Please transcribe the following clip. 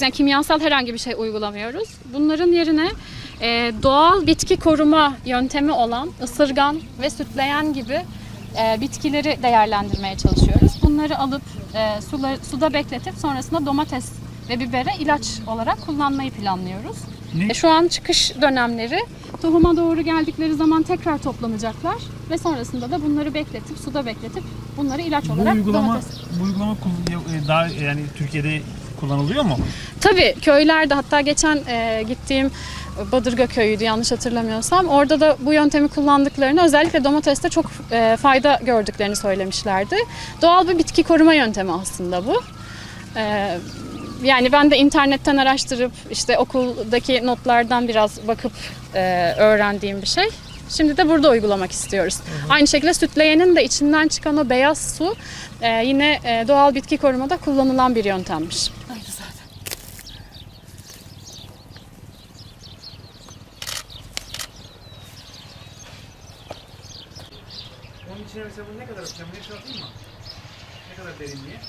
Yani kimyasal herhangi bir şey uygulamıyoruz. Bunların yerine e, doğal bitki koruma yöntemi olan ısırgan ve sütleyen gibi e, bitkileri değerlendirmeye çalışıyoruz. Bunları alıp e, sular, suda bekletip sonrasında domates ve bibere ilaç olarak kullanmayı planlıyoruz. Ne? E, şu an çıkış dönemleri. Tohuma doğru geldikleri zaman tekrar toplanacaklar ve sonrasında da bunları bekletip suda bekletip bunları ilaç Bu olarak uygulama domates bu uygulama e, daha yani Türkiye'de kullanılıyor mu? Tabii köylerde hatta geçen e, gittiğim Badırga köyüydü yanlış hatırlamıyorsam. Orada da bu yöntemi kullandıklarını özellikle domateste çok e, fayda gördüklerini söylemişlerdi. Doğal bir bitki koruma yöntemi aslında bu. E, yani ben de internetten araştırıp işte okuldaki notlardan biraz bakıp e, öğrendiğim bir şey. Şimdi de burada uygulamak istiyoruz. Aynı şekilde sütleyenin de içinden çıkan o beyaz su e, yine e, doğal bitki korumada kullanılan bir yöntemmiş. Onun içine mesela bunu ne kadar atacağım? Ne atayım mı? Ne kadar derinliğe?